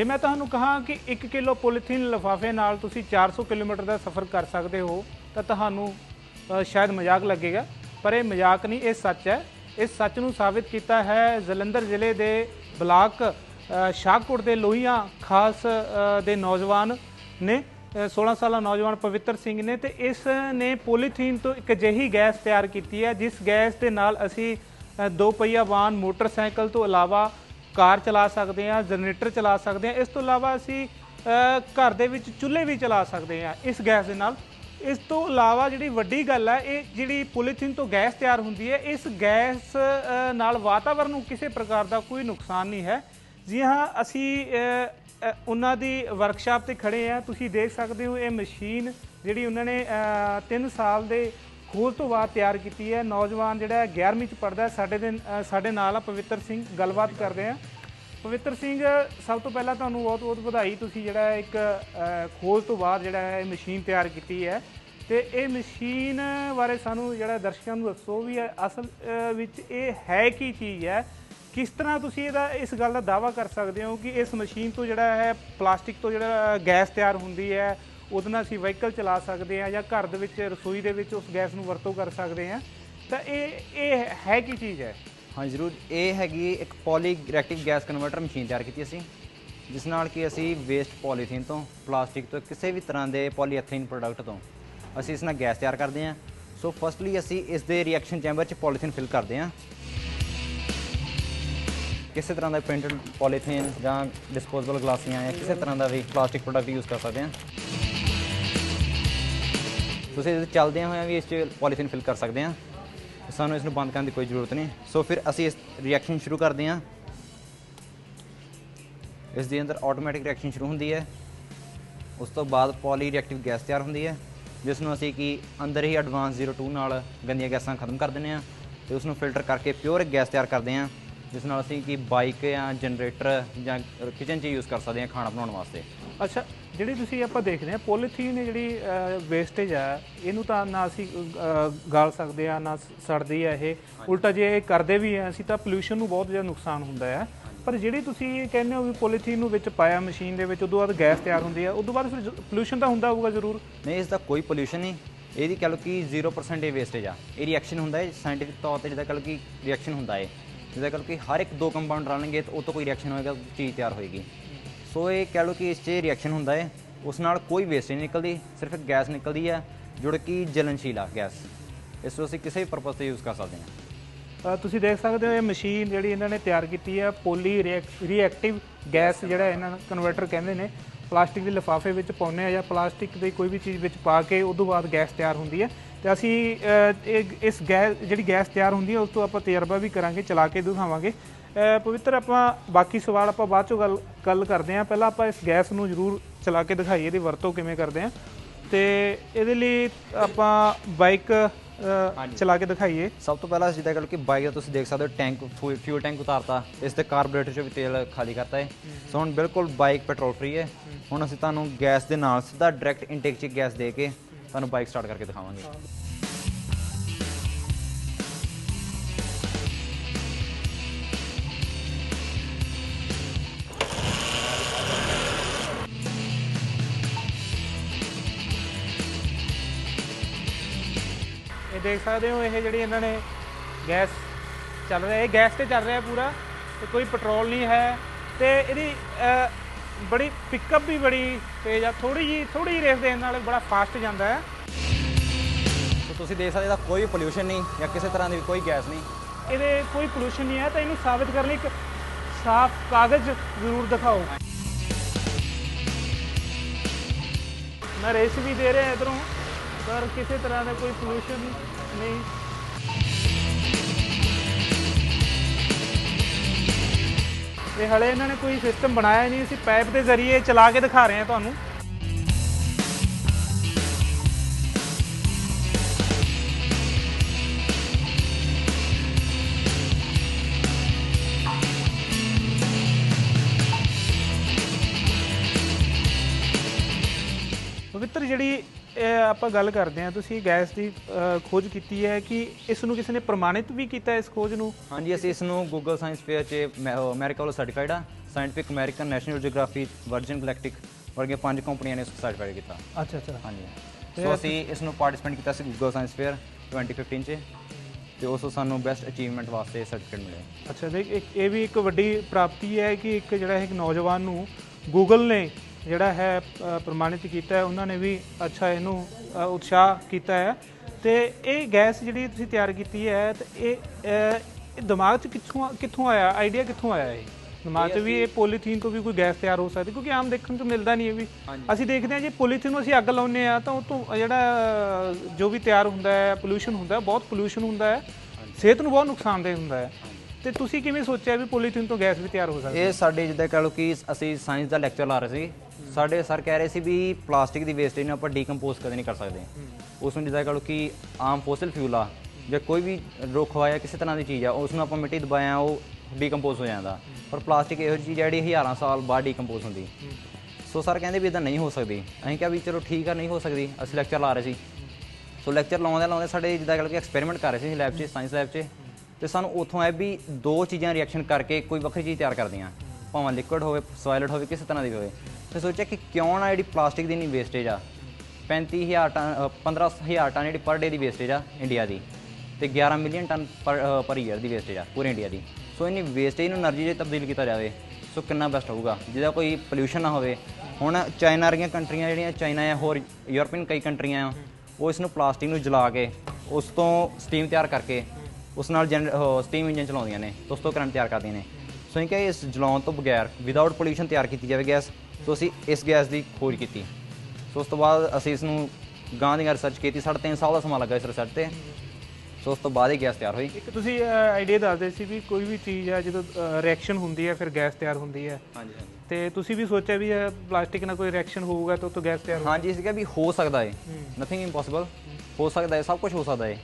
ਜੇ ਮੈਂ ਤੁਹਾਨੂੰ ਕਹਾਂ ਕਿ 1 ਕਿਲੋ ਪੋਲੀਥੀਨ ਲਿਫਾਫੇ ਨਾਲ ਤੁਸੀਂ 400 ਕਿਲੋਮੀਟਰ ਦਾ ਸਫ਼ਰ ਕਰ ਸਕਦੇ ਹੋ ਤਾਂ ਤੁਹਾਨੂੰ ਸ਼ਾਇਦ ਮਜ਼ਾਕ ਲੱਗੇਗਾ ਪਰ ਇਹ ਮਜ਼ਾਕ ਨਹੀਂ ਇਹ ਸੱਚ ਹੈ। ਇਸ ਸੱਚ ਨੂੰ ਸਾਬਿਤ ਕੀਤਾ ਹੈ ਜਲੰਧਰ ਜ਼ਿਲ੍ਹੇ ਦੇ ਬਲਾਕ ਅ, ਸ਼ਾਹਕੋਟ ਦੇ ਲੋਹੀਆਂ ਖਾਸ ਦੇ ਨੌਜਵਾਨ ਨੇ ਅ, 16 ਸਾਲਾ ਨੌਜਵਾਨ ਪਵਿੱਤਰ ਸਿੰਘ ਨੇ ਤੇ ਇਸ ਨੇ ਪੋਲੀਥੀਨ ਤੋਂ ਇੱਕ ਅਜਿਹੀ ਗੈਸ ਤਿਆਰ ਕੀਤੀ ਹੈ ਜਿਸ ਗੈਸ ਦੇ ਨਾਲ ਅਸੀਂ ਦੋ ਪਹੀਆ ਵਾਹਨ ਮੋਟਰਸਾਈਕਲ ਤੋਂ ਇਲਾਵਾ ਕਾਰ ਚਲਾ ਸਕਦੇ ਹਾਂ, ਜਨਰੇਟਰ ਚਲਾ ਸਕਦੇ ਹਾਂ, ਇਸ ਤੋਂ ਇਲਾਵਾ ਅਸੀਂ ਘਰ ਦੇ ਵਿੱਚ ਚੁੱਲ੍ਹੇ ਵੀ ਚਲਾ ਸਕਦੇ ਹਾਂ ਇਸ ਗੈਸ ਦੇ ਨਾਲ। ਇਸ ਤੋਂ ਇਲਾਵਾ ਜਿਹੜੀ ਵੱਡੀ ਗੱਲ ਹੈ, ਇਹ ਜਿਹੜੀ ਪੋਲੀਥੀਨ ਤੋਂ ਗੈਸ ਤਿਆਰ ਹੁੰਦੀ ਹੈ, ਇਸ ਗੈਸ ਨਾਲ ਵਾਤਾਵਰਣ ਨੂੰ ਕਿਸੇ ਪ੍ਰਕਾਰ ਦਾ ਕੋਈ ਨੁਕਸਾਨ ਨਹੀਂ ਹੈ। ਜੀ ਹਾਂ, ਅਸੀਂ ਉਹਨਾਂ ਦੀ ਵਰਕਸ਼ਾਪ ਤੇ ਖੜੇ ਆ ਤੁਸੀਂ ਦੇਖ ਸਕਦੇ ਹੋ, ਇਹ ਮਸ਼ੀਨ ਜਿਹੜੀ ਉਹਨਾਂ ਨੇ 3 ਸਾਲ ਦੇ ਖੋਜ ਤੋਂ ਬਾਅਦ ਤਿਆਰ ਕੀਤੀ ਹੈ। ਨੌਜਵਾਨ ਜਿਹੜਾ 11ਵੀਂ ਚ ਪੜਦਾ ਸਾਡੇ ਦੇ ਸਾਡੇ ਨਾਲ ਆ ਪਵਿੱਤਰ ਸਿੰਘ, ਗੱਲਬਾਤ ਕਰਦੇ ਆ ਪਵਿੱਤਰ ਸਿੰਘ, ਸਭ ਤੋਂ ਪਹਿਲਾਂ ਤੁਹਾਨੂੰ ਬਹੁਤ ਬਹੁਤ ਵਧਾਈ। ਤੁਸੀਂ ਜਿਹੜਾ ਇੱਕ ਖੋਜ ਤੋਂ ਬਾਅਦ ਜਿਹੜਾ ਹੈ, ਇਹ ਮਸ਼ੀਨ ਤਿਆਰ ਕੀਤੀ ਹੈ। ਤੇ ਇਹ ਮਸ਼ੀਨ ਬਾਰੇ ਸਾਨੂੰ ਜਿਹੜਾ ਦਰਸ਼ਕਾਂ ਨੂੰ ਦੱਸੋ ਵੀ ਅਸਲ ਵਿੱਚ ਇਹ ਹੈ ਕੀ ਚੀਜ਼ ਹੈ। ਕਿਸ ਤਰ੍ਹਾਂ ਤੁਸੀਂ ਇਹਦਾ, ਇਸ ਗੱਲ ਦਾ ਦਾਵਾ ਕਰ ਸਕਦੇ ਹੋ ਕਿ ਇਸ ਮਸ਼ੀਨ ਤੋਂ ਜਿਹੜਾ ਹੈ, ਪਲਾਸਟਿਕ ਤੋਂ ਜਿਹੜਾ ਗੈਸ ਤਿਆਰ ਹੁੰਦੀ ਹੈ। ਉਹਦੇ ਨਾਲ ਅਸੀਂ ਵਹੀਕਲ ਚਲਾ ਸਕਦੇ ਹਾਂ ਜਾਂ ਘਰ ਦੇ ਵਿੱਚ, ਰਸੋਈ ਦੇ ਵਿੱਚ ਉਸ ਗੈਸ ਨੂੰ ਵਰਤੋਂ ਕਰ ਸਕਦੇ ਹਾਂ। ਤਾਂ ਇਹ ਇਹ ਹੈ ਕੀ ਚੀਜ਼ ਹੈ? ਹਾਂ, ਜ਼ਰੂਰ। ਇਹ ਹੈਗੀ ਇੱਕ ਪੋਲੀ ਗੈਸ ਕਨਵਰਟਰ ਮਸ਼ੀਨ ਤਿਆਰ ਕੀਤੀ ਅਸੀਂ, ਜਿਸ ਨਾਲ ਕਿ ਅਸੀਂ ਵੇਸਟ ਪੋਲੀਥੀਨ ਤੋਂ ਪਲਾਸਟਿਕ ਤੋਂ, ਕਿਸੇ ਵੀ ਤਰ੍ਹਾਂ ਦੇ ਪੋਲੀਐਥੀਨ ਪ੍ਰੋਡਕਟ ਤੋਂ ਅਸੀਂ ਇਸ ਨਾਲ ਗੈਸ ਤਿਆਰ ਕਰਦੇ ਹਾਂ। ਸੋ ਫਸਟਲੀ ਅਸੀਂ ਇਸ ਦੇ ਰਿਐਕਸ਼ਨ ਚੈਂਬਰ 'ਚ ਪੋਲੀਥੀਨ ਫਿਲ ਕਰਦੇ ਹਾਂ। ਕਿਸੇ ਤਰ੍ਹਾਂ ਦਾ ਪ੍ਰਿੰਟਡ ਪੋਲੀਥੀਨ ਜਾਂ ਡਿਸਪੋਜ਼ੇਬਲ ਗਲਾਸੀਆਂ ਜਾਂ ਕਿਸੇ ਤਰ੍ਹਾਂ ਦਾ ਵੀ ਪਲਾਸਟਿਕ ਪ੍ਰੋਡਕਟ ਯੂਜ਼ ਕਰ ਸਕਦੇ ਹਾਂ। ਤੁਸੀਂ ਇਸ ਚੱਲਦਿਆਂ ਹੋਇਆਂ ਵੀ ਇਸ 'ਚ ਪੋਲੀਥੀਨ ਫਿਲ ਕਰ ਸਕਦੇ ਹਾਂ ਸਾਨੂੰ ਇਸ ਨੂੰ ਬੰਦ ਕਰਨ ਦੀ ਕੋਈ ਜ਼ਰੂਰਤ ਨਹੀਂ। ਸੋ ਫਿਰ ਅਸੀਂ ਇਸ ਰਿਐਕਸ਼ਨ ਸ਼ੁਰੂ ਕਰਦੇ ਹਾਂ ਇਸ ਦੇ ਅੰਦਰ ਆਟੋਮੈਟਿਕ ਰਿਐਕਸ਼ਨ ਸ਼ੁਰੂ ਹੁੰਦੀ ਹੈ। ਉਸ ਤੋਂ ਬਾਅਦ ਪੋਲੀ ਰਿਐਕਟਿਵ ਗੈਸ ਤਿਆਰ ਹੁੰਦੀ ਹੈ। ਜਿਸ ਨੂੰ ਅਸੀਂ ਕਿ ਅੰਦਰ ਹੀ ਐਡਵਾਂਸ 02 ਨਾਲ ਗੰਦੀਆਂ ਗੈਸਾਂ ਖਤਮ ਕਰ ਦਿੰਦੇ ਹਾਂ ਤੇ ਉਸ ਨੂੰ ਫਿਲਟਰ ਕਰਕੇ ਪਿਓਰ ਗੈਸ ਤਿਆਰ ਕਰਦੇ ਹਾਂ ਜਿਸ ਨਾਲ ਅਸੀਂ ਕਿ ਬਾਈਕ ਜਾਂ ਜਨਰੇਟਰ ਜਾਂ ਕਿਚਨ 'ਚ ਯੂਜ਼ ਕਰ ਸਕਦੇ ਹਾਂ ਖਾਣਾ ਬਣਾਉਣ ਵਾਸਤੇ। ਅੱਛਾ ਜਿਹੜੀ ਤੁਸੀਂ ਆਪਾਂ ਦੇਖਦੇ ਹਾਂ, ਪੋਲੀਥੀਨ ਜਿਹੜੀ ਵੇਸਟੇਜ ਹੈ ਇਹਨੂੰ ਤਾਂ ਨਾ ਅਸੀਂ ਗਾਲ ਸਕਦੇ ਆ ਨਾ ਸੜਦੀ ਹੈ ਇਹ। ਉਲਟਾ ਜੇ ਇਹ ਕਰਦੇ ਵੀ ਆ ਅਸੀਂ ਤਾਂ ਪੋਲੂਸ਼ਨ ਨੂੰ ਬਹੁਤ ਜ਼ਿਆਦਾ ਨੁਕਸਾਨ ਹੁੰਦਾ ਹੈ ਪਰ ਜਿਹੜੀ ਤੁਸੀਂ ਇਹ ਕਹਿੰਦੇ ਹੋ ਵੀ ਪੋਲੀਥੀਨ ਨੂੰ ਵਿੱਚ ਪਾਇਆ ਮਸ਼ੀਨ ਦੇ ਵਿੱਚ, ਉਦੋਂ ਬਾਅਦ ਗੈਸ ਤਿਆਰ ਹੁੰਦੀ ਹੈ ਉਦੋਂ ਬਾਅਦ ਫਿਰ ਪੋਲੂਸ਼ਨ ਤਾਂ ਹੁੰਦਾ ਹੋਊਗਾ ਜ਼ਰੂਰ। ਨਹੀਂ, ਇਸ ਦਾ ਕੋਈ ਪੋਲੂਸ਼ਨ ਨਹੀਂ। ਇਹਦੀ ਕਹ ਲਓ ਕਿ 0% ਇਹ ਵੇਸਟੇਜ ਆ। ਇਹ ਰਿਐਕਸ਼ਨ ਹੁੰਦਾ ਹੈ ਸਾਇੰਟਿਫਿਕ ਤੌਰ ਤੇ ਜਿਹਦਾ ਕਹ ਲਓ ਕਿ ਰਿਐਕਸ਼ਨ ਹੁੰਦਾ ਹੈ। ਜਿਹਦਾ ਕਹ ਲਓ ਕਿ ਹਰ ਇੱਕ ਦੋ ਕੰਪਾਊਂਡ ਰਲਣਗੇ, ਤਾਂ ਉਹ ਤੋਂ ਕੋਈ ਰਿਐਕਸ਼ਨ ਹੋਏਗਾ, ਚੀਜ਼ ਤਿਆਰ ਹੋਏਗੀ। ਸੋ ਇਹ ਕਹਿ ਲਓ ਕਿ ਇਸ 'ਚ ਰਿਐਕਸ਼ਨ ਹੁੰਦਾ ਹੈ। ਉਸ ਨਾਲ ਕੋਈ ਵੇਸਟ ਨਹੀਂ ਨਿਕਲਦੀ, ਸਿਰਫ ਇੱਕ ਗੈਸ ਨਿਕਲਦੀ ਹੈ, ਜੋ ਕਿ ਜਲਨਸ਼ੀਲ ਆ ਗੈਸ ਇਸ ਨੂੰ ਅਸੀਂ ਕਿਸੇ ਵੀ ਪਰਪਸ ਤੇ ਯੂਜ਼ ਕਰ ਸਕਦੇ ਹਾਂ। ਤੁਸੀਂ ਦੇਖ ਸਕਦੇ ਹੋ ਇਹ ਮਸ਼ੀਨ ਜਿਹੜੀ ਇਹਨਾਂ ਨੇ ਤਿਆਰ ਕੀਤੀ ਹੈ, ਪੋਲੀ ਰੀਐਕਟਿਵ ਗੈਸ ਜਿਹੜਾ ਇਹਨਾਂ ਨੂੰ ਕਨਵਰਟਰ ਕਹਿੰਦੇ ਨੇ, ਪਲਾਸਟਿਕ ਦੇ ਲਿਫਾਫੇ ਵਿੱਚ ਪਾਉਂਦੇ ਆ ਜਾਂ ਪਲਾਸਟਿਕ ਦੀ ਕੋਈ ਵੀ ਚੀਜ਼ ਵਿੱਚ ਪਾ ਕੇ ਉਸ ਤੋਂ ਬਾਅਦ ਗੈਸ ਤਿਆਰ ਹੁੰਦੀ ਹੈ। ਤੇ ਅਸੀਂ ਇਹ- ਇਸ ਗੈਸ ਜਿਹੜੀ ਗੈਸ ਤਿਆਰ ਹੁੰਦੀ ਹੈ, ਉਸ ਤੋਂ ਆਪਾਂ ਤਜਰਬਾ ਵੀ ਕਰਾਂਗੇ, ਚਲਾ ਕੇ ਦਿਖਾਵਾਂਗੇ। ਪਵਿੱਤਰ ਆਪਾਂ ਬਾਕੀ ਸਵਾਲ ਆਪਾਂ ਬਾਅਦ ਚੋਂ ਗੱਲ ਗੱਲ ਕਰਦੇ ਹਾਂ। ਪਹਿਲਾਂ ਆਪਾਂ ਇਸ ਗੈਸ ਨੂੰ ਜ਼ਰੂਰ ਚਲਾ ਕੇ ਦਿਖਾਈਏ ਇਹਦੀ ਵਰਤੋਂ ਕਿਵੇਂ ਕਰਦੇ ਹਾਂ। ਤੇ ਇਹਦੇ ਲਈ ਆਪਾਂ ਬਾਈਕ ਚਲਾ ਕੇ ਦਿਖਾਈਏ। ਸਭ ਤੋਂ ਪਹਿਲਾਂ ਜਿੱਦਾਂ ਲਓ ਕਿ ਬਾਈਕ ਦਾ ਤੁਸੀਂ ਦੇਖ ਸਕਦੇ ਹੋ ਟੈਂਕ ਫਿਊਲ ਟੈਂਕ ਉਤਾਰਤਾ। ਇਸ ਦੇ ਕਾਰਬੋਰੇਟਰ 'ਚੋਂ ਵੀ ਤੇਲ ਖਾਲੀ ਕਰਤਾ ਹੈ। ਸੋ ਹੁਣ ਬਿਲਕੁਲ ਬਾਈਕ ਪੈਟਰੋਲ ਫ੍ਰੀ ਹੈ। ਹੁਣ ਅਸੀਂ ਤੁਹਾਨੂੰ ਗੈਸ ਦੇ ਨਾਲ ਸਿੱਧਾ ਡਾਇਰੈਕਟ ਇਨਟੇਕ 'ਚ ਗੈਸ ਦੇ ਕੇ ਤੁਹਾਨੂੰ ਬਾਈਕ ਸਟਾਰਟ ਕਰਕੇ ਦਿਖਾਵਾਂਗੇ। ਦੇਖ ਸਕਦੇ ਹੋ ਇਹ ਜਿਹੜੀ ਇਹਨਾਂ ਨੇ ਗੈਸ ਚੱਲ ਰਿਹਾ ਇਹ ਗੈਸ ਤੇ ਚੱਲ ਰਿਹਾ ਪੂਰਾ ਤੇ ਕੋਈ ਪੈਟਰੋਲ ਨਹੀਂ ਹੈ ਤੇ ਇਹਦੀ ਬੜੀ ਪਿਕਅਪ ਵੀ ਬੜੀ ਤੇਜ਼ ਆ ਥੋੜੀ ਜੀ ਥੋੜੀ ਜਿਹੀ ਰੇਸ ਦੇਣ ਨਾਲ ਬੜਾ ਫਾਸਟ ਜਾਂਦਾ ਹੈ। ਸੋ ਤੁਸੀਂ ਦੇਖ ਸਕਦੇ ਇਹਦਾ ਕੋਈ ਪੋਲੂਸ਼ਨ ਨਹੀਂ ਜਾਂ ਕਿਸੇ ਤਰ੍ਹਾਂ ਦੀ ਕੋਈ ਗੈਸ ਨਹੀਂ। ਇਹਦੇ ਕੋਈ ਪੋਲੂਸ਼ਨ ਨਹੀਂ ਹੈ ਤਾਂ ਇਹਨੂੰ ਸਾਬਿਤ ਕਰਨ ਲਈ ਇੱਕ ਸਾਫ਼ ਕਾਗਜ਼ ਜ਼ਰੂਰ ਦਿਖਾਓ। ਮੈਂ ਰੇਸ ਵੀ ਦੇ ਰਿਹਾ ਇਧਰੋਂ ਪਰ ਕਿਸੇ ਤਰ੍ਹਾਂ ਦਾ ਕੋਈ ਪੋਲੂਸ਼ਨ ਨਹੀਂ। ਤੇ ਹਲੇ ਇਹਨਾਂ ਨੇ ਕੋਈ ਸਿਸਟਮ ਬਣਾਇਆ ਨਹੀਂ, ਅਸੀਂ ਪਾਈਪ ਦੇ ਜ਼ਰੀਏ ਚਲਾ ਕੇ ਦਿਖਾ ਰਹੇ ਹਾਂ ਤੁਹਾਨੂੰ। ਪਵਿੱਤਰ ਜਿਹੜੀ ਇਹ ਆਪਾਂ ਗੱਲ ਕਰਦੇ ਹਾਂ ਤੁਸੀਂ ਗੈਸ ਦੀ ਖੋਜ ਕੀਤੀ ਹੈ ਕਿ ਇਸ ਨੂੰ ਕਿਸੇ ਨੇ ਪ੍ਰਮਾਣਿਤ ਵੀ ਕੀਤਾ ਇਸ ਖੋਜ ਨੂੰ? ਹਾਂਜੀ ਅਸੀਂ ਇਸ ਨੂੰ ਗੂਗਲ ਸਾਇੰਸ ਫੇਅਰ 'ਚ ਮੈ- ਉਹ ਅਮਰੀਕਾ ਵੱਲੋਂ ਸਰਟੀਫਾਈਡ ਆ Scientific American National Geography Virgin Galactic ਵਰਗੀਆਂ ਪੰਜ ਕੰਪਨੀਆਂ ਨੇ ਇਸ ਨੂੰ ਸਰਟੀਫਾਈ ਕੀਤਾ। ਅੱਛਾ ਅੱਛਾ। ਹਾਂਜੀ। ਤੇ ਸੋ ਅਸੀਂ ਇਸ ਨੂੰ ਪਾਰਟਿਸਿਪੇਟ ਕੀਤਾ ਸੀ ਗੂਗਲ ਸਾਇੰਸ ਫੇਅਰ 2015 ਚ ਤੇ ਉਸ ਤੋਂ ਸਾਨੂੰ ਬੈਸਟ ਅਚੀਵਮੈਂਟ ਵਾਸਤੇ ਸਰਟੀਫਿਕੇਟ ਮਿਲਿਆ। ਅੱਛਾ ਦੇਖ ਇੱਕ ਇਹ ਵੀ ਇੱਕ ਵੱਡੀ ਪ੍ਰਾਪਤੀ ਹੈ ਕਿ ਇੱਕ ਜਿਹੜਾ ਇੱਕ ਨੌਜਵਾਨ ਨੂੰ ਗੂਗਲ ਨੇ ਜਿਹੜਾ ਹੈ ਪ੍ਰਮਾਣਿਤ ਕੀਤਾ ਹੈ ਉਹਨਾਂ ਨੇ ਵੀ ਅੱਛਾ ਇਹਨੂੰ ਉਤਸ਼ਾਹ ਕੀਤਾ ਹੈ। ਤੇ ਇਹ ਗੈਸ ਜਿਹੜੀ ਤੁਸੀਂ ਤਿਆਰ ਕੀਤੀ ਹੈ ਤੇ ਇਹ ਇਹ ਦਿਮਾਗ 'ਚ ਕਿੱਥੋਂ ਕਿੱਥੋਂ ਆਇਆ? ਆਈਡੀਆ ਕਿੱਥੋਂ ਆਇਆ ਇਹ? ਦਿਮਾਗ 'ਚ ਵੀ ਇਹ ਪੋਲੀਥੀਨ ਤੋਂ ਵੀ ਕੋਈ ਗੈਸ ਤਿਆਰ ਹੋ ਸਕਦੀ ਕਿਉਂਕਿ ਆਮ ਦੇਖਣ ਤੋਂ ਮਿਲਦਾ ਨਹੀਂ ਇਹ ਵੀ। ਅਸੀਂ ਦੇਖਦੇ ਹਾਂ ਜੇ ਪੋਲੀਥੀਨ ਨੂੰ ਅਸੀਂ ਅੱਗ ਲਾਉਂਦੇ ਆ ਤਾਂ ਉਹ ਤੋਂ ਜਿਹੜਾ ਜੋ ਵੀ ਤਿਆਰ ਹੁੰਦਾ ਹੈ ਪੋਲੂਸ਼ਨ ਹੁੰਦਾ ਹੈ ਬਹੁਤ ਪੋਲੂਸ਼ਨ ਹੁੰਦਾ ਹੈ। ਸਿਹਤ ਨੂੰ ਬਹੁਤ ਨੁਕਸਾਨਦੇਹ ਹੁੰਦਾ ਹੈ। ਤੇ ਤੁਸੀਂ ਕਿਵੇਂ ਸੋਚਿਆ ਵੀ ਪੋਲੀਥੀਨ ਤੋਂ ਗੈਸ ਵੀ ਤਿਆਰ ਹੋ ਸਕਦੀ? ਹੈ ਇਹ ਸਾਡੇ ਜਿੱਦਾਂ ਕਹ ਲਓ ਕਿ ਅਸੀਂ ਸਾਇੰਸ ਦਾ ਲੈਕਚਰ ਲਾ ਰਹੇ ਸੀ। ਸਾਡੇ ਸਰ ਕਹਿ ਰਹੇ ਸੀ ਵੀ ਪਲਾਸਟਿਕ ਦੀ ਵੇਸਟੇਜ ਨੂੰ ਆਪਾਂ ਡੀਕੰਪੋਜ਼ ਕਦੇ ਨਹੀਂ ਕਰ ਸਕਦੇ। ਉਸ ਨੂੰ ਜਿੱਦਾਂ ਕਹ ਕਿ ਆਮ ਫੋਸਲ ਫਿਊਲ ਆ ਜਾਂ ਕੋਈ ਵੀ ਰੁੱਖ ਆ ਜਾਂ ਕਿਸੇ ਤਰ੍ਹਾਂ ਦੀ ਚੀਜ਼ ਆ ਉਸ ਨੂੰ ਆਪਾਂ ਮਿੱਟੀ ਦਬਾਇਆ ਉਹ ਡੀਕੰਪੋਜ਼ ਹੋ ਜਾਂਦਾ। ਪਰ ਪਲਾਸਟਿਕ ਇਹੋ ਜਿਹੀ ਚੀਜ਼ ਜਿਹੜੀ ਹਜ਼ਾਰਾਂ ਸਾਲ ਬਾਅਦ ਡੀਕੰਪੋਜ਼ ਹੁੰਦੀ। ਸੋ ਸਰ ਕਹਿੰਦੇ ਵੀ ਇਦਾਂ ਨਹੀਂ ਹੋ ਸਕਦੀ। ਅਸੀਂ ਕਿਹਾ ਵੀ ਚਲੋ ਠੀਕ ਆ ਨਹੀਂ ਹੋ ਸਕਦੀ। ਅਸੀਂ ਲੈਕਚਰ ਲਾ ਰਹੇ ਸੀ। ਸੋ ਲੈਕਚਰ ਲਾਉਂਦੇ ਲਾਉਂਦੇ ਸਾਡੇ ਜਿੱਦਾਂ ਕਿ ਐਕਸਪੈਰੀਮੈਂਟ ਕਰ ਰਹੇ ਸੀ ਲੈਬ 'ਚ ਸਾਇੰਸ ਲੈਬ 'ਚ। ਤੇ ਸਾਨੂੰ ਉੱਥੋਂ ਆਇਆ ਵੀ ਦੋ ਚੀਜ਼ਾਂ ਰਿਐਕਸ਼ਨ ਕਰਕੇ ਕੋਈ ਵੱਖਰੀ ਚੀਜ਼ ਤਿਆਰ ਕਰਦੀਆਂ। ਭਾਵੇਂ ਲਿਕੁਇਡ ਹੋਵੇ ਸੋਇਲਡ ਹੋਵੇ, ਕਿਸੇ ਤਰ੍ਹਾਂ ਦੀ ਹੋਵੇ। ਤੇ ਸੋਚਿਆ ਕਿ ਕਿਉਂ ਨਾ ਜਿਹੜੀ ਪਲਾਸਟਿਕ ਦੀ ਨਹੀਂ ਵੇਸਟੇਜ ਆ? 35000 ਟਨ 15000 ਟਨ ਜਿਹੜੀ ਪਰ ਡੇ ਦੀ ਵੇਸਟੇਜ ਆ ਇੰਡੀਆ ਦੀ। ਤੇ 11 ਮਿਲੀਅਨ ਟਨ ਪਰ ਈਅਰ ਦੀ ਵੇਸਟੇਜ ਆ ਪੂਰੇ ਇੰਡੀਆ ਦੀ। ਸੋ ਇਨੀ ਵੇਸਟੇਜ ਨੂੰ એનર્ਜੀ 'ਚ ਤਬਦੀਲ ਕੀਤਾ ਜਾਵੇ, ਸੋ ਕਿੰਨਾ ਬੈਸਟ ਹੋਊਗਾ? ਜਿਹਦਾ ਕੋਈ ਪੋਲੂਸ਼ਨ ਨਾ ਹੋਵੇ। ਹੁਣ ਚਾਈਨਾ ਵਰਗੀਆਂ ਕੰਟਰੀਆਂ ਜਿਹੜੀਆਂ ਚਾਈਨਾ ਜਾਂ ਹੋਰ ਯੂਰਪੀਅਨ ਕਈ ਕੰਟਰੀਆਂ ਆ, ਉਹ ਇਸ ਨੂੰ ਪਲਾਸਟਿਕ ਨੂੰ ਜਲਾ ਕੇ, ਉਸ ਤੋਂ ਸਟੀਮ ਤਿਆਰ ਕਰਕੇ, ਉਸ ਨਾਲ ਸਟੀਮ ਇੰਜਨ ਚਲਾਉਂਦੀਆਂ ਨੇ, ਉਸ ਤੋਂ ਕਰੰਟ ਤਿਆਰ ਕਰਦੀਆਂ ਨੇ। ਸੋ ਇਹ ਕਿ ਇਸ ਜਲਾਉਣ ਤੋਂ ਬਗੈਰ ਵਿਦਆਊਟ ਪੋਲੂਸ਼ਨ ਤਿਆਰ ਕੀਤੀ ਜਾਵੇ ਗੈਸ ਸੋ ਅਸੀਂ ਇਸ ਗੈਸ ਦੀ ਖੋਜ ਕੀਤੀ। ਸੋ ਉਸ ਤੋਂ ਬਾਅਦ ਅਸੀਂ ਇਸ ਨੂੰ ਗਾਂ ਦੀਆਂ ਰਿਸਰਚ ਕੀਤੀ ਸਾਢੇ ਤਿੰਨ ਸਾਲ ਦਾ ਸਮਾਂ ਲੱਗਾ ਇਸ ਰਿਸਰਚ ਤੇ। ਸੋ ਉਸ ਤੋਂ ਬਾਅਦ ਹੀ ਗੈਸ ਤਿਆਰ ਹੋਈ। ਇੱਕ ਤੁਸੀਂ ਆਈਡੀਆ ਦੱਸਦੇ ਸੀ ਵੀ ਕੋਈ ਵੀ ਚੀਜ਼ ਹੈ ਜਦੋਂ ਰਿਐਕਸ਼ਨ ਹੁੰਦੀ ਹੈ ਫਿਰ ਗੈਸ ਤਿਆਰ ਹੁੰਦੀ ਹੈ ਹਾਂਜੀ ਹਾਂਜੀ। ਤੇ ਤੁਸੀਂ ਵੀ ਸੋਚਿਆ ਵੀ ਪਲਾਸਟਿਕ ਨਾਲ ਕੋਈ ਰਿਐਕਸ਼ਨ ਹੋਊਗਾ ਤਾਂ ਉਹ ਤੋਂ ਗੈਸ ਤਿਆਰ ਹਾਂਜੀ ਸੀਗਾ ਵੀ ਹੋ ਸਕਦਾ ਹੂੰ। ਨਥਿੰਗ ਇੰਪੋਸੀਬਲ ਹੋ ਸਕਦਾ ਹੈ ਸਭ ਕੁਝ ਹੋ ਸਕਦਾ ਹੈ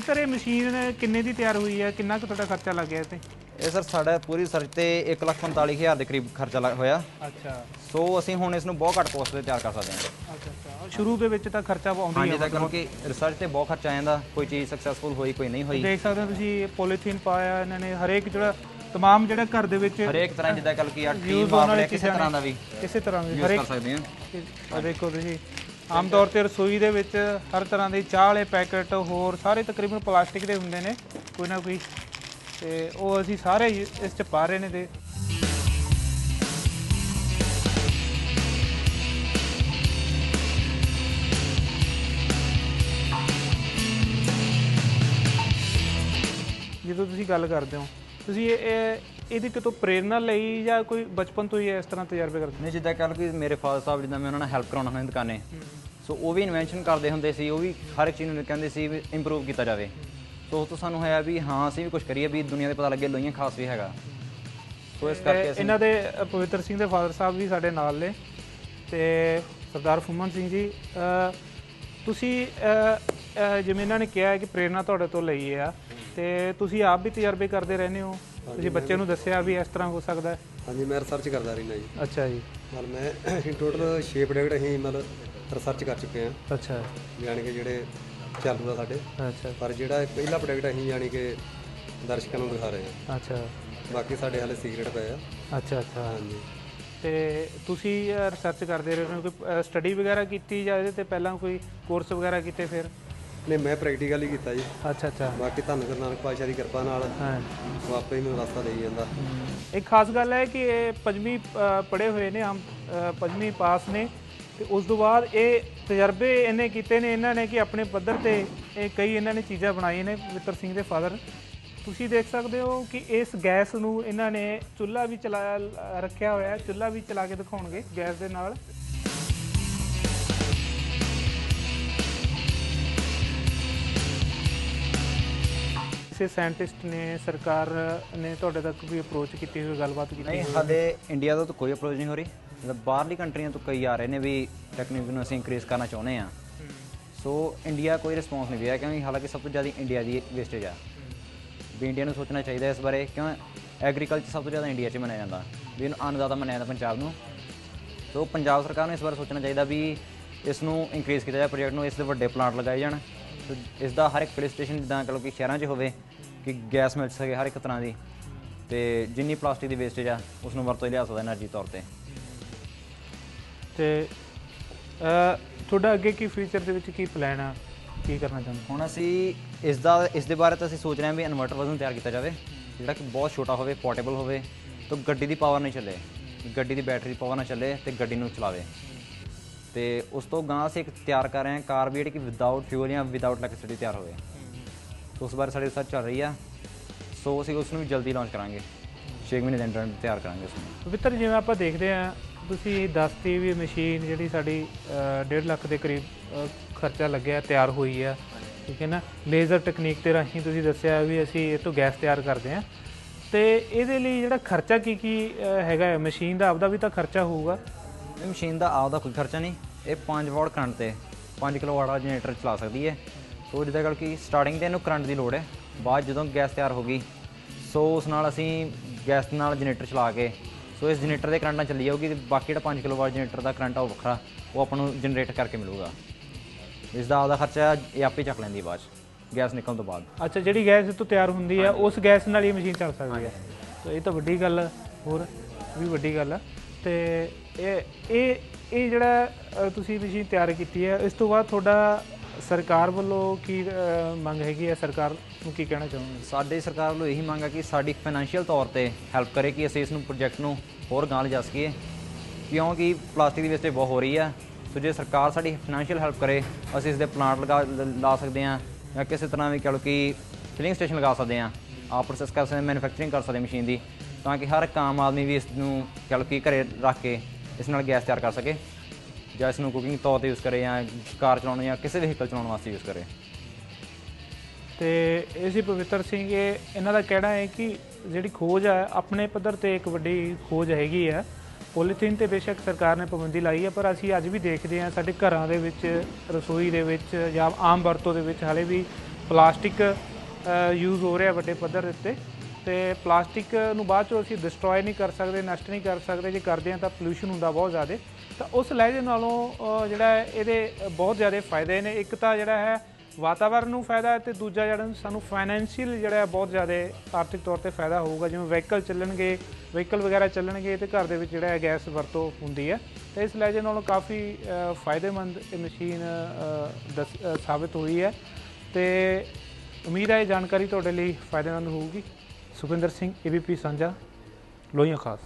ਪਵਿੱਤਰ ਇਹ ਮਸ਼ੀਨ ਕਿੰਨੇ ਦੀ ਤਿਆਰ ਹੋਈ ਹੈ? ਕਿੰਨਾ ਕੁ ਤੁਹਾਡਾ ਖਰਚਾ ਲੱਗ ਗਿਆ ਤੇ ਇਹ ਸਰ ਸਾਡਾ ਪੂਰੀ ਰਿਸਰਚ ਤੇ 145000 ਦੇ ਕਰੀਬ ਖਰਚਾ ਲੱਗ ਹੋਇਆ। ਅੱਛਾ। ਸੋ ਅਸੀਂ ਹੁਣ ਇਸ ਨੂੰ ਬਹੁਤ ਘੱਟ ਕੋਸਟ ਤੇ ਤਿਆਰ ਕਰ ਸਕਦੇ ਹਾਂ। ਅੱਛਾ ਅੱਛਾ। ਸ਼ੁਰੂ ਦੇ ਵਿੱਚ ਤਾਂ ਖਰਚਾ ਆਉਂਦਾ ਹੀ ਹਾਂਜੀ ਤਾਂ ਕਿਉਂਕਿ ਰਿਸਰਚ ਤੇ ਬਹੁਤ ਖਰਚਾ ਆ ਜਾਂਦਾ। ਕੋਈ ਚੀਜ਼ ਸਕਸੈਸਫੁਲ ਹੋਈ ਕੋਈ ਨਹੀਂ ਹੋਈ। ਦੇਖ ਸਕਦੇ ਹੋ ਤੁਸੀਂ ਪੋਲੀਥੀਨ ਪਾਇਆ ਇਹਨਾਂ ਨੇ ਹਰੇਕ ਜਿਹੜਾ ਤਮਾਮ ਜਿਹੜਾ ਘਰ ਦੇ ਵਿੱਚ ਹਰੇਕ ਤਰ੍ਹਾਂ ਜਿੱਦਾਂ ਕੱਲ ਕੀ ਆ ਟੀ use ਹੋਣ ਮਾਰ ਵਾਲੀ ਲਿਆ ਕਿਸੇ ਤਰ੍ਹਾਂ ਦਾ ਵੀ ਕਿਸੇ ਤਰ੍ਹਾਂ ਦੇ ਯੂਜ਼ ਹਰੇਕ ਕਰ ਸਕਦੇ ਆ ਦੇਖੋ ਤੁਸੀਂ। ਆਮ ਤੌਰ ਤੇ ਰਸੋਈ ਦੇ ਵਿੱਚ ਹਰ ਤਰ੍ਹਾਂ ਦੇ ਚਾਹ ਵਾਲੇ ਪੈਕੇਟ, ਹੋਰ ਸਾਰੇ ਤਕਰੀਬਨ ਪਲਾਸਟਿਕ ਦੇ ਹੁੰਦੇ ਨੇ, ਕੋਈ ਨਾ ਕੋਈ। ਤੇ ਉਹ ਅਸੀਂ ਸਾਰੇ ਹੀ ਇਸ ਚ ਪਾ ਰਹੇ ਨੇ ਤੇ ਜਦੋਂ ਤੁਸੀਂ ਗੱਲ ਕਰਦੇ ਹੋ, ਤੁਸੀਂ ਇਹ ਇਹ- ਇਹਦੀ ਕਿਤੋਂ ਪ੍ਰੇਰਣਾ ਲਈ ਜਾਂ ਕੋਈ ਬਚਪਨ ਤੋਂ ਹੀ ਇਸ ਤਰ੍ਹਾਂ ਤਜਰਬੇ ਕਰਦੇ? ਨਹੀਂ ਜਿੱਦਾਂ ਕੱਲ ਕਿ ਮੇਰੇ ਫਾਦਰ ਸਾਹਿਬ ਜਿੱਦਾਂ ਮੈਂ ਉਹਨਾਂ ਨਾਲ ਹੈਲਪ ਕਰਾਉਣਾ ਹੁੰਦਾ ਦੁਕਾਨੇ। ਸੋ ਉਹ ਵੀ ਇਨਵੈਂਸ਼ਨ ਕਰਦੇ ਹੁੰਦੇ ਸੀ ਉਹ ਵੀ ਹਰ ਇੱਕ ਚੀਜ਼ ਨੂੰ ਕਹਿੰਦੇ ਸੀ ਵੀ ਇੰਪਰੂਵ ਕੀਤਾ ਜਾਵੇ। ਸੋ ਉਸ ਤੋਂ ਸਾਨੂੰ ਹੋਇਆ ਵੀ ਹਾਂ ਅਸੀਂ ਵੀ ਕੁਝ ਕਰੀਏ ਵੀ ਦੁਨੀਆ ਦੇ ਪਤਾ ਲੱਗੇ ਲੋਈਆਂ ਖਾਸ ਵੀ ਹੈਗਾ। ਸੋ ਇਸ ਕਰਕੇ ਅਸੀਂ ਇਹਨਾਂ ਦੇ ਪਵਿੱਤਰ ਸਿੰਘ ਦੇ ਫਾਦਰ ਸਾਹਿਬ ਵੀ ਸਾਡੇ ਨਾਲ ਨੇ ਤੇ ਸਰਦਾਰ ਫੁੰਮਨ ਸਿੰਘ ਜੀ ਤੁਸੀਂ ਜਿਵੇਂ ਇਹਨਾਂ ਨੇ ਕਿਹਾ ਕਿ ਪ੍ਰੇਰਣਾ ਤੁਹਾਡੇ ਤੋਂ ਲਈ ਆ ਤੇ ਤੁਸੀਂ ਆਪ ਵੀ ਤਜਰਬੇ ਕਰਦੇ ਰਹਿੰਦੇ ਹੋ? ਤੁਸੀਂ ਬੱਚੇ ਨੂੰ ਦੱਸਿਆ ਵੀ ਇਸ ਤਰ੍ਹਾਂ ਹੋ ਸਕਦਾ ਹੈ? ਹਾਂਜੀ ਮੈਂ ਰਿਸਰਚ ਕਰਦਾ ਰਹਿੰਦਾ ਜੀ। ਅੱਛਾ ਜੀ। ਮਤਲਬ ਮੈਂ ਅਸੀਂ ਟੋਟਲ 6 ਪ੍ਰੋਡਕਟ ਅਸੀਂ ਮਤਲਬ ਰਿਸਰਚ ਕਰ ਚੁੱਕੇ ਹਾਂ। ਅੱਛਾ। ਯਾਨੀ ਕਿ ਜਿਹੜੇ ਚਾਲੂ ਆ ਸਾਡੇ। ਅੱਛਾ। ਪਰ ਜਿਹੜਾ ਪਹਿਲਾ ਪ੍ਰੋਡਕਟ ਅਸੀਂ ਯਾਨੀ ਕਿ ਦਰਸ਼ਕਾਂ ਨੂੰ ਦਿਖਾ ਰਹੇ ਹਾਂ। ਅੱਛਾ। ਬਾਕੀ ਸਾਡੇ ਹਾਲੇ ਸੀਕ੍ਰੇਟ ਪਏ ਆ। ਅੱਛਾ ਅੱਛਾ। ਹਾਂਜੀ। ਤੇ ਤੁਸੀਂ ਰਿਸਰਚ ਕਰਦੇ ਰਹੇ ਹੋ ਕੋਈ ਸਟੱਡੀ ਵਗੈਰਾ ਕੀਤੀ ਜਾਂ ਇਹਦੇ ਤੇ ਪਹਿਲਾਂ ਕੋਈ ਕੋਰਸ ਵਗੈਰਾ ਕੀਤੇ ਫਿਰ? ਨਹੀਂ ਮੈਂ ਪ੍ਰੈਕਟੀਕਲ ਹੀ ਕੀਤਾ ਜੀ। ਅੱਛਾ ਅੱਛਾ। ਬਾਕੀ ਧੰਨ ਗੁਰੂ ਨਾਨਕ ਪਾਤਸ਼ਾਹ ਦੀ ਕਿਰਪਾ ਨਾਲ ਹਾਂ। ਉਹ ਆਪੇ ਹੀ ਮੈਨੂੰ ਰਸਤਾ ਦੇਈ ਜਾਂਦਾ। ਇੱਕ ਖਾਸ ਗੱਲ ਹੈ ਕਿ ਇਹ ਪੰਜਵੀਂ ਅ, ਪੜ੍ਹੇ ਹੋਏ ਨੇ ਅ, ਪੰਜਵੀਂ ਪਾਸ ਨੇ। ਤੇ ਉਸ ਤੋਂ ਬਾਅਦ ਇਹ ਤਜਰਬੇ ਇਹਨੇ ਕੀਤੇ ਨੇ ਇਹਨਾਂ ਨੇ ਕਿ ਆਪਣੇ ਪੱਧਰ ਤੇ ਇਹ ਕਈ ਇਹਨਾਂ ਨੇ ਚੀਜ਼ਾਂ ਬਣਾਈਆਂ ਨੇ ਪਵਿੱਤਰ ਸਿੰਘ ਦੇ ਫਾਦਰ। ਤੁਸੀਂ ਦੇਖ ਸਕਦੇ ਹੋ ਕਿ ਇਸ ਗੈਸ ਨੂੰ ਇਹਨਾਂ ਨੇ ਚੁੱਲ੍ਹਾ ਵੀ ਚਲਾ ਰੱਖਿਆ ਹੋਇਆ ਹੈ ਚੁੱਲ੍ਹਾ ਵੀ ਚਲਾ ਕੇ ਦਿਖਾਉਣਗੇ ਗੈਸ ਦੇ ਨਾਲ। ਕਿਸੇ ਸਾਇੰਟਿਸਟ ਨੇ ਸਰਕਾਰ ਨੇ ਤੁਹਾਡੇ ਤੱਕ ਕੋਈ ਅਪਰੋਚ ਕੀਤੀ ਹੋਈ ਗੱਲਬਾਤ ਕੀਤੀ ਨਹੀਂ ਹਾਲੇ ਇੰਡੀਆ ਤੋਂ ਤਾਂ ਕੋਈ ਅਪਰੋਚ ਨਹੀਂ ਹੋ ਰਹੀ। ਮਤਲਬ ਬਾਹਰਲੀ ਕੰਟਰੀਆਂ ਤੋਂ ਕਈ ਆ ਰਹੇ ਨੇ ਵੀ ਟੈਕਨੀਕ ਨੂੰ ਅਸੀਂ ਇਨਕਰੀਜ਼ ਕਰਨਾ ਚਾਹੁੰਦੇ ਆ ਸੋ ਇੰਡੀਆ ਕੋਈ ਰਿਸਪੌਂਸ ਨਹੀਂ ਦਿਆ ਕਿਉਂਕਿ ਹਾਲਾਂਕਿ ਸਭ ਤੋਂ ਜ਼ਿਆਦਾ ਇੰਡੀਆ ਦੀ ਵੇਸਟੇਜ ਆ। ਵੀ ਇੰਡੀਆ ਨੂੰ ਸੋਚਣਾ ਚਾਹੀਦਾ ਇਸ ਬਾਰੇ ਕਿਉਂ ਐਗਰੀਕਲਚਰ ਸਭ ਤੋਂ ਜ਼ਿਆਦਾ ਇੰਡੀਆ 'ਚ ਮੰਨਿਆ ਜਾਂਦਾ। ਵੀ ਇਹਨੂੰ ਅੰਨਦਾਤਾ ਮੰਨਿਆ ਜਾਂਦਾ ਪੰਜਾਬ ਨੂੰ। ਸੋ ਪੰਜਾਬ ਸਰਕਾਰ ਨੂੰ ਇਸ ਬਾਰੇ ਸੋਚਣਾ ਚਾਹੀਦਾ ਵੀ ਇਸ ਨੂੰ ਇੰਕਰੀਜ਼ ਕੀਤਾ ਜਾਏ ਪ੍ਰੋਜੈਕਟ ਨੂੰ ਇਸ ਦੇ ਵੱਡੇ ਪਲਾਂਟ ਲਗਾਏ ਜਾਣ। ਸੋ ਇਸ ਦਾ ਹਰ ਇੱਕ ਪੁਲਿਸ ਸਟੇਸ਼ਨ ਜਿੱਦਾਂ ਕਹ ਲਓ ਕਿ ਸ਼ਹਿਰਾਂ 'ਚ ਹੋਵੇ ਕਿ ਗੈਸ ਮਿਲ ਸਕੇ ਹਰ ਇੱਕ ਤਰ੍ਹਾਂ ਦੀ ਤੇ ਜਿੰਨੀ ਪਲਾਸਟਿਕ ਦੀ ਵੇਸਟੇਜ ਆ ਉਸ ਨੂੰ ਵਰਤੋਂ ਲਿਆ ਸਕਦਾ એનર્ਜੀ ਤੌਰ ਤੇ। ਤੇ ਤੁਹਾਡਾ ਅੱਗੇ ਕੀ ਫਿਊਚਰ ਦੇ ਵਿੱਚ ਕੀ ਪਲਾਨ ਆ? ਕੀ ਕਰਨਾ ਚਾਹੁੰਦੇ? ਹੁਣ ਅਸੀਂ ਇਸ ਦਾ ਇਸ ਦੇ ਬਾਰੇ ਤਾਂ ਅਸੀਂ ਸੋਚ ਰਹੇ ਹਾਂ ਵੀ ਇਨਵਰਟਰ ਵਰਜ਼ਨ ਤਿਆਰ ਕੀਤਾ ਜਾਵੇ ਜਿਹੜਾ ਕਿ ਬਹੁਤ ਛੋਟਾ ਹੋਵੇ ਪੋਰਟੇਬਲ ਹੋਵੇ ਤਾਂ ਗੱਡੀ ਦੀ ਪਾਵਰ ਨਹੀਂ ਚੱਲੇ ਗੱਡੀ ਦੀ ਬੈਟਰੀ ਪਾਵਰ ਨਾਲ ਚੱਲੇ ਤੇ ਗੱਡੀ ਨੂੰ ਚਲਾਵੇ। ਤੇ ਉਸ ਤੋਂ ਗਾਂ ਅਸੀਂ ਇੱਕ ਤਿਆਰ ਕਰ ਰਹੇ ਹਾਂ ਕਾਰ ਵੀ ਜਿਹੜੀ ਕਿ ਵਿਦਆਊਟ ਫਿਊਲ ਜਾਂ ਵਿਦਆਊਟ ਇਲੈਕਟ੍ਰਿਸਿਟੀ ਤਿਆਰ ਹੋਵੇ। ਸੋ ਉਸ ਬਾਰੇ ਸਾਡੀ ਰਿਸਰਚ ਚੱਲ ਰਹੀ ਆ। ਸੋ ਅਸੀਂ ਉਸ ਨੂੰ ਵੀ ਜਲਦੀ ਲਾਂਚ ਕਰਾਂਗੇ। 6 ਮਹੀਨੇ ਦੇ ਅੰਦਰ ਤਿਆਰ ਕਰਾਂਗੇ ਉਸ ਨੂੰ। ਪਵਿੱਤਰ ਜਿਵੇਂ ਆਪਾਂ ਦੇਖਦੇ ਆ ਤੁਸੀਂ ਦੱਸਤੀ ਵੀ ਮਸ਼ੀਨ ਜਿਹੜੀ ਸਾਡੀ 1.5 ਲੱਖ ਦੇ ਕਰੀਬ ਖਰਚਾ ਲੱਗਿਆ ਤਿਆਰ ਹੋਈ ਆ। ਠੀਕ ਹੈ ਨਾ? ਲੇਜ਼ਰ ਟੈਕਨੀਕ ਤੇ ਰਾਹੀਂ ਤੁਸੀਂ ਦੱਸਿਆ ਵੀ ਅਸੀਂ ਇਹ ਤੋਂ ਗੈਸ ਤਿਆਰ ਕਰਦੇ ਆ ਤੇ ਇਹਦੇ ਲਈ ਜਿਹੜਾ ਖਰਚਾ ਕੀ ਕੀ ਹੈਗਾ? ਮਸ਼ੀਨ ਦਾ ਆਪਦਾ ਵੀ ਤਾਂ ਖਰਚਾ ਹੋਊਗਾ। ਇਹ ਮਸ਼ੀਨ ਦਾ ਆਪਦਾ ਕੋਈ ਖਰਚਾ ਨਹੀਂ ਇਹ 5 ਵਾਟ ਕਰੰਟ ਤੇ 5 ਕਿਲੋ ਵਾਟ ਦਾ ਜਨਰੇਟਰ ਚਲਾ ਸਕਦੀ ਹੈ। ਸੋ ਜਿੱਦਾਂ ਗੱਲ ਕਿ ਸਟਾਰਟਿੰਗ ਤੇ ਇਹਨੂੰ ਕਰੰਟ ਦੀ ਲੋੜ ਹੈ। ਬਾਅਦ ਜਦੋਂ ਗੈਸ ਤਿਆਰ ਹੋ ਗਈ ਸੋ ਉਸ ਨਾਲ ਅਸੀਂ ਗੈਸ ਨਾਲ ਜਨਰੇਟਰ ਚਲਾ ਕੇ ਸੋ ਇਸ ਜਨਰੇਟਰ ਦੇ ਕਰੰਟ ਨਾਲ ਚੱਲੀ ਜਾਊਗੀ ਤੇ ਬਾਕੀ ਜਿਹੜਾ 5 ਕਿਲੋ ਵਾਟ ਜਨਰੇਟਰ ਦਾ ਕਰੰਟ ਆ ਉਹ ਵੱਖਰਾ ਉਹ ਆਪਾਂ ਨੂੰ ਜਨਰੇਟ ਕਰਕੇ ਮਿਲੂਗਾ। ਇਸ ਦਾ ਆਪਦਾ ਖਰਚਾ ਇਹ ਆਪੇ ਚੱਕ ਲੈਂਦੀ ਬਾਅਦ ਗੈਸ ਨਿਕਲਣ ਤੋਂ ਬਾਅਦ। ਅੱਛਾ ਜਿਹੜੀ ਗੈਸ ਇਹ ਤੋਂ ਤਿਆਰ ਹੁੰਦੀ ਹੈ ਉਸ ਗੈਸ ਨਾਲ ਹੀ ਮਸ਼ੀਨ ਚੱਲ ਸਕਦੀ ਹੈ। ਤਾਂ ਇਹ ਤਾਂ ਵੱਡੀ ਗੱਲ ਹੋਰ ਵੀ ਵੱਡੀ ਗੱਲ ਹੈ ਤੇ ਇਹ ਇਹ ਇਹ ਜਿਹੜਾ ਤੁਸੀਂ ਮਸ਼ੀਨ ਤਿਆਰ ਕੀਤੀ ਹੈ, ਇਸ ਤੋਂ ਬਾਅਦ ਤੁਹਾਡਾ ਸਰਕਾਰ ਵੱਲੋਂ ਕੀ ਮੰਗ ਹੈਗੀ ਹੈ? ਸਰਕਾਰ ਨੂੰ ਕੀ ਕਹਿਣਾ ਚਾਹੁੰਦੇ ਸਾਡੀ ਸਰਕਾਰ ਵੱਲੋਂ ਇਹੀ ਮੰਗ ਹੈ ਕਿ ਸਾਡੀ ਫਾਈਨੈਂਸ਼ੀਅਲ ਤੌਰ ਤੇ ਹੈਲਪ ਕਰੇ ਕਿ ਅਸੀਂ ਇਸ ਨੂੰ ਪ੍ਰੋਜੈਕਟ ਨੂੰ ਹੋਰ ਗਾਂਹ ਲਿਜਾ ਸਕੀਏ। ਕਿਉਂਕਿ ਪਲਾਸਟਿਕ ਦੀ ਵੇਸਟੇਜ ਬਹੁਤ ਹੋ ਰਹੀ ਹੈ। ਸੋ ਜੇ ਸਰਕਾਰ ਸਾਡੀ ਫਾਈਨੈਂਸ਼ੀਅਲ ਹੈਲਪ ਕਰੇ, ਅਸੀਂ ਇਸ ਦੇ ਪਲਾਂਟ ਲਗਾ, ਲ- ਲਾ ਸਕਦੇ ਹਾਂ ਜਾਂ ਕਿਸੇ ਤਰ੍ਹਾਂ ਵੀ ਕਹ ਲਓ ਕਿ ਫਿਲਿੰਗ ਸਟੇਸ਼ਨ ਲਗਾ ਸਕਦੇ ਹਾਂ। ਆਪ ਪ੍ਰੋਸੈਸ ਕਰ ਸਕਦੇ ਮੈਨੂਫੈਕਚਰਿੰਗ ਕਰ ਸਕਦੇ ਮਸ਼ੀਨ ਦੀ। ਤਾਂ ਕਿ ਹਰ ਇੱਕ ਆਮ ਆਦਮੀ ਵੀ ਇਸ ਨੂੰ ਕਹ ਲਓ ਕਿ ਘਰੇ ਰੱਖ ਕੇ ਇਸ ਨਾਲ ਗੈਸ ਤਿਆਰ ਕਰ ਸਕੇ ਜਾਂ ਇਸ ਨੂੰ ਕੁਕਿੰਗ ਤੌਰ ਤੇ ਯੂਜ਼ ਕਰੇ ਜਾਂ ਕਾਰ ਚਲਾਉਣ ਜਾਂ ਕਿਸੇ ਵਹੀਕਲ ਚਲਾਉਣ ਵਾਸਤੇ ਯੂਜ਼ ਕਰੇ। ਤੇ ਇਹ ਸੀ ਪਵਿੱਤਰ ਸਿੰਘ, ਇਹ ਇਹਨਾਂ ਦਾ ਕਹਿਣਾ ਹੈ ਕਿ ਜਿਹੜੀ ਖੋਜ ਹੈ ਆਪਣੇ ਪੱਧਰ ਤੇ ਇੱਕ ਵੱਡੀ ਖੋਜ ਹੈਗੀ ਹੈ ਪੋਲੀਥੀਨ ਤੇ ਬੇਸ਼ੱਕ ਸਰਕਾਰ ਨੇ ਪਾਬੰਦੀ ਲਾਈ ਹੈ ਪਰ ਅਸੀਂ ਅੱਜ ਵੀ ਦੇਖਦੇ ਹਾਂ ਸਾਡੇ ਘਰਾਂ ਦੇ ਵਿੱਚ, ਰਸੋਈ ਦੇ ਵਿੱਚ ਜਾਂ ਆਮ ਵਰਤੋਂ ਦੇ ਵਿੱਚ ਹਾਲੇ ਵੀ ਪਲਾਸਟਿਕ ਯੂਜ਼ ਹੋ ਰਿਹਾ ਵੱਡੇ ਪੱਧਰ ਦੇ ਉੱਤੇ। ਤੇ ਪਲਾਸਟਿਕ ਨੂੰ ਬਾਅਦ ਚੋਂ ਅਸੀਂ ਡਿਸਟਰੋਏ ਨਹੀਂ ਕਰ ਸਕਦੇ ਨਸ਼ਟ ਨਹੀਂ ਕਰ ਸਕਦੇ ਜੇ ਕਰਦੇ ਹਾਂ ਤਾਂ ਪੋਲੂਸ਼ਨ ਹੁੰਦਾ ਬਹੁਤ ਜ਼ਿਆਦਾ। ਤਾਂ ਉਸ ਲਹਿਜੇ ਨਾਲੋਂ ਜਿਹੜਾ ਇਹਦੇ ਬਹੁਤ ਜ਼ਿਆਦਾ ਫਾਇਦੇ ਨੇ। ਇੱਕ ਤਾਂ ਜਿਹੜਾ ਹੈ ਵਾਤਾਵਰਨ ਨੂੰ ਫਾਇਦਾ ਹੈ ਤੇ ਦੂਜਾ ਜਿਹੜਾ ਸਾਨੂੰ ਫਾਈਨੈਂਸ਼ੀਅਲ ਜਿਹੜਾ ਬਹੁਤ ਜ਼ਿਆਦਾ ਆਰਥਿਕ ਤੌਰ ਤੇ ਫਾਇਦਾ ਹੋਊਗਾ। ਜਿਵੇਂ ਵਹੀਕਲ ਚੱਲਣਗੇ ਵਹੀਕਲ ਵਗੈਰਾ ਚੱਲਣਗੇ ਤੇ ਘਰ ਦੇ ਵਿੱਚ ਜਿਹੜਾ ਗੈਸ ਵਰਤੋਂ ਹੁੰਦੀ ਹੈ। ਤੇ ਇਸ ਲਹਿਜੇ ਨਾਲੋਂ ਕਾਫੀ ਫਾਇਦੇਮੰਦ ਇਹ ਮਸ਼ੀਨ ਅ, ਸਾਬਿਤ ਹੋਈ ਹੈ। ਤੇ ਉਮੀਦ ਹੈ ਇਹ ਜਾਣਕਾਰੀ ਤੁਹਾਡੇ ਲਈ ਫਾਇਦੇਮੰਦ ਹੋਊਗੀ। ਸੁਖਿੰਦਰ ਸਿੰਘ ਏਬੀਪੀ ਸਾਂਝਾ ਲੋਹੀਆਂ ਖਾਸ।